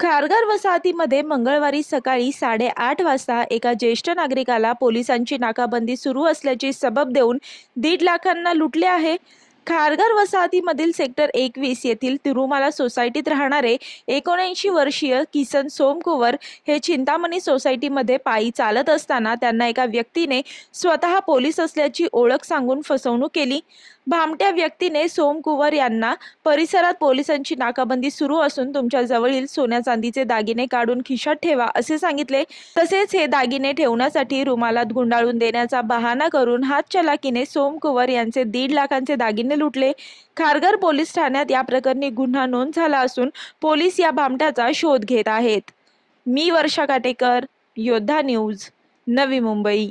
खारघर वसाहतीमध्ये मंगळवारी सकाळी साडेआठ वाजता एका ज्येष्ठ नागरिकाला पोलिसांची नाकाबंदी सुरू असल्याची सबब देऊन दीड लाखांना लुटले आहे. खारघर वसाहतीमधील सेक्टर एकवीस येथील तिरुमाला सोसायटीत राहणारे एकोणऐंशी वर्षीय किसन सोमकुवर हे चिंतामणी सोसायटीमध्ये पायी चालत असताना त्यांना एका व्यक्तीने स्वतः पोलीस असल्याची ओळख सांगून फसवणूक केली. भामट्या व्यक्तीने सोमकुवर यांना परिसरात पोलिसांची नाकाबंदी सुरू असून तुमच्या जवळील सोन्या चांदीचे दागिने काढून खिशात ठेवा असे सांगितले. तसेच हे दागिने ठेवण्यासाठी रुमालात गुंडाळून देण्याचा बहाणा करून हातचलाकीने सोमकुवर यांचे दीड लाखांचे दागिने लुटले खारघर पोलीस ठाण्यात या प्रकरणी गुन्हा नोंद झाला असून पोलीस या भामट्याचा शोध घेत आहेत. मी वर्षा काटेकर योद्धा न्यूज नवी मुंबई.